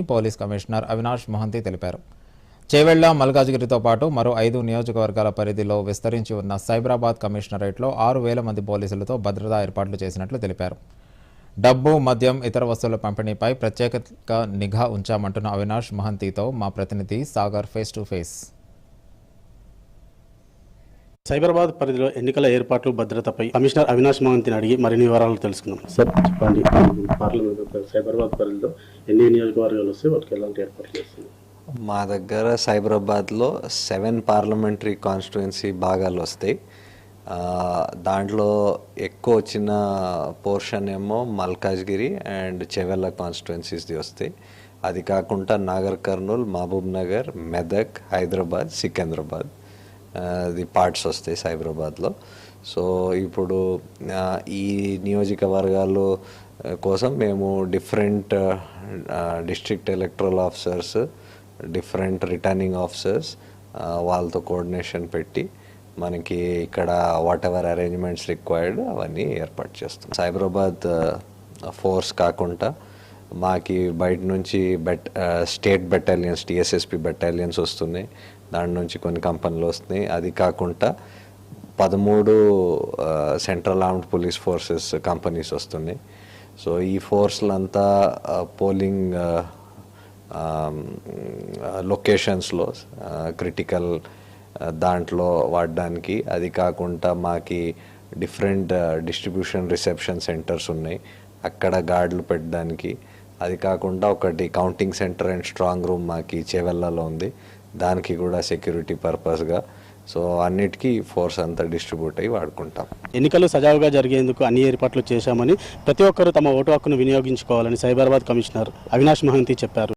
Police commissioner Avinash Mahanti తెలిపారు. చేవెళ్ళ మల్కాజ్గిరితో పాటు మరో ఐదు నియోజకవర్గాల పరిధిలో విస్తరించి ఉన్న సైబరాబాద్ కమిషనరేట్లో ఆరు వేల మంది పోలీసులతో భద్రతా ఏర్పాట్లు చేసినట్లు తెలిపారు. డబ్బు మద్యం ఇతర వస్తువుల పంపిణీపై ప్రత్యేక నిఘా ఉంచామంటున్న అవినాష్ మహంతితో మా ప్రతినిధి Sagar face to face. Cyberabad పరిధిలో ఎన్నికల ఏర్పాట్లు భద్రతపై కమిషనర్ అవినాష్ మహంతిని అడిగి మరిన్ని వివరాలు తెలుసుకుందాం. సార్ చెప్పండి. పార్లమెంట్ సైబరాబాద్ పరిధిలో ఎన్ని నియోజకవర్గాలు వస్తే వాటికి ఎలాంటి ఏర్పాట్లు చేస్తుంది మా దగ్గర సైబరాబాద్లో సెవెన్ పార్లమెంటరీ కాన్స్టిట్యుయెన్సీ భాగాలు వస్తాయి. ఆ, దాంట్లో ఎక్కువ వచ్చిన పోర్షన్ ఏమో మల్కాజ్గిరి అండ్ చెవెల్ల కాన్స్టిట్యుయెన్సీస్ది వస్తాయి. అది కాకుండా Nagarkurnool Mahabubnagar Medak Hyderabad Secunderabad. The parts వస్తాయి సైబరాబాద్లో. సో ఇప్పుడు ఈ నియోజకవర్గాలు కోసం మేము different district electoral officers different returning officers వాళ్ళతో కోఆర్డినేషన్ పెట్టి మనకి ఇక్కడ వాట్ ఎవర్ అరేంజ్మెంట్స్ రిక్వైర్డ్ అవన్నీ ఏర్పాటు చేస్తాం సైబరాబాద్ ఫోర్స్ కాకుండా మాకి బయట నుంచి బెట్ స్టేట్ బెటాలియన్స్ టీఎస్ఎస్పి బెటాలియన్స్ వస్తున్నాయి. దాని నుంచి కొన్ని కంపెనీలు వస్తున్నాయి. అది కాకుండా పదమూడు central armed police forces companies వస్తున్నాయి. సో ఈ ఫోర్స్లంతా పోలింగ్ లొకేషన్స్లో క్రిటికల్ దాంట్లో వాడడానికి. అది కాకుండా మాకి డిఫరెంట్ డిస్ట్రిబ్యూషన్ రిసెప్షన్ సెంటర్స్ ఉన్నాయి. అక్కడ గార్డులు పెట్టడానికి. అది కాకుండా ఒకటి counting centre and strong room మాకి చేవెళ్ళలో ఉంది. దానికి కూడా సెక్యూరిటీ పర్పస్గా సో అన్నిటికీ ఫోర్స్ అంతా డిస్ట్రిబ్యూట్ అయ్యి వాడుకుంటాం. ఎన్నికలు సజావుగా జరిగేందుకు అన్ని ఏర్పాట్లు చేశామని ప్రతి ఒక్కరూ తమ ఓటు హక్కును వినియోగించుకోవాలని సైబరాబాద్ కమిషనర్ అవినాష్ మహంతి చెప్పారు.